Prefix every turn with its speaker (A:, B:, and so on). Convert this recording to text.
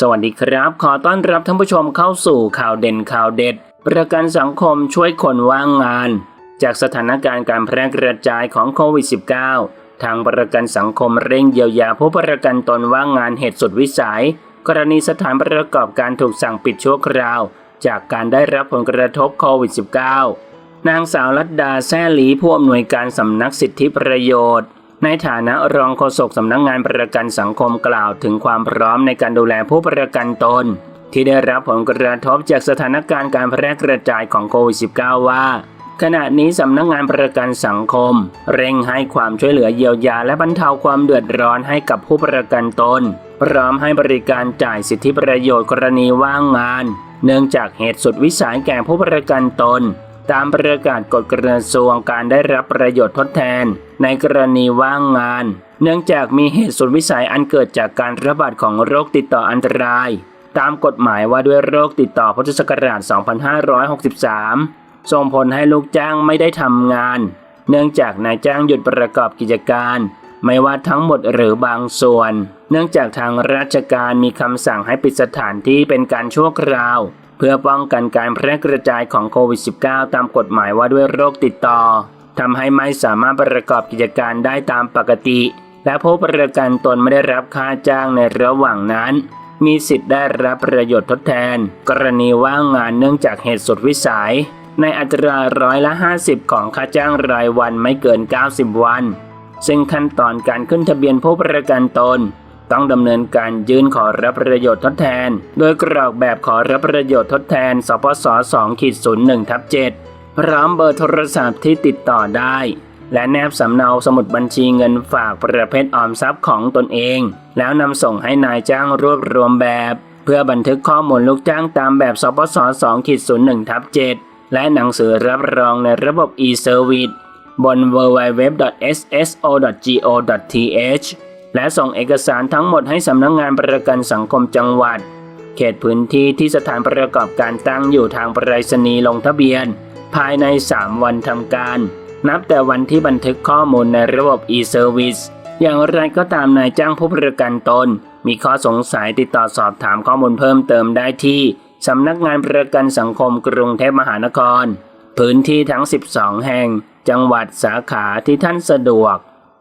A: สวัสดีครับ ขอต้อนรับท่านผู้ชมเข้าสู่ข่าวเด่นข่าวเด็ด ประกันสังคมช่วยคนว่างงาน จากสถานการณ์การแพร่กระจายของโควิด -19 ทางประกันสังคมเร่งเยียวยาผู้ประกันตนว่างงานเหตุสุดวิสัย กรณีสถานประกอบการถูกสั่งปิดชั่วคราว จากการได้รับผลกระทบโควิด -19 นางสาวรัตดาแซ่หลีผู้อำนวยการสำนักสิทธิประโยชน์ ในฐานะรองโฆษกสำนักงงานประกันสังคมกล่าวถึงความพร้อมในการดูแลผู้ประกันตน ที่ได้รับผลกระทบจากสถานการณ์การแพร่กระจายของโควิด -19 ว่า ขณะนี้สำนักงงานประกันสังคม เร่งให้ความช่วยเหลือเยียวยาและบรรเทาความเดือดร้อนให้กับผู้ประกันตน พร้อมให้บริการจ่ายสิทธิประโยชน์กรณีว่างงาน เนื่องจากเหตุสุดวิสัยแก่ผู้ประกันตน ตามประกาศกฎกระทรวงการได้รับประโยชน์ทดแทน ในกรณีว่างงาน เนื่องจากมีเหตุสุดวิสัยอันเกิดจากการระบาดของโรคติดต่ออันตราย ตามกฎหมายว่าด้วยโรคติดต่อพุทธศักราช 2563 ส่งผลให้ลูกจ้างไม่ได้ทำงาน เนื่องจากนายจ้างหยุดประกอบกิจการ ไม่ว่าทั้งหมดหรือบางส่วน เนื่องจากทางราชการมีคำสั่งให้ปิดสถานที่เป็นการชั่วคราว เพื่อป้องกันการแพร่กระจายของโควิด -19 ตามกฎหมายว่าด้วยโรคติดต่อทำให้ไม่สามารถประกอบกิจการได้ตามปกติ และผู้ประกันตนไม่ได้รับค่าจ้างในระหว่างนั้น มีสิทธิ์ได้รับประโยชน์ทดแทน กรณีว่างงานเนื่องจากเหตุสุดวิสัย ในอัตราร้อยละ 50 ของค่าจ้างรายวันไม่เกิน 90 วัน ซึ่งขั้นตอนการขึ้นทะเบียนผู้ประกันตน ต้องดำเนินการยื่นขอรับประโยชน์ทดแทน โดยกรอกแบบขอรับประโยชน์ทดแทนสปส2ขีด01ทับ7พร้อมเบอร์โทรศัพท์ที่ติดต่อได้ และแนบสำเนาสมุดบัญชีเงินฝากประเภทออมทรัพย์ของตนเอง แล้วนำส่งให้นายจ้างรวบรวมแบบ เพื่อบันทึกข้อมูลลูกจ้างตามแบบสปส2ขีด01ทับ7และหนังสือรับรองในระบบ e-service บน www.sso.go.th และส่งเอกสารทั้งหมดให้สำนักงงานประกันสังคมจังหวัด เขตพื้นที่ที่สถานประกอบการตั้งอยู่ทางไปรษณีย์ลงทะเบียน ภายใน 3 วันทำการ นับแต่วันที่บันทึกข้อมูลในระบบ e-service อย่างไรก็ตามนายจ้างผู้ประกันตน มีข้อสงสัยติดต่อสอบถามข้อมูลเพิ่มเติมได้ที่สำนักงานประกันสังคมกรุงเทพมหานคร พื้นที่ทั้ง 12 แห่ง จังหวัดสาขาที่ท่านสะดวก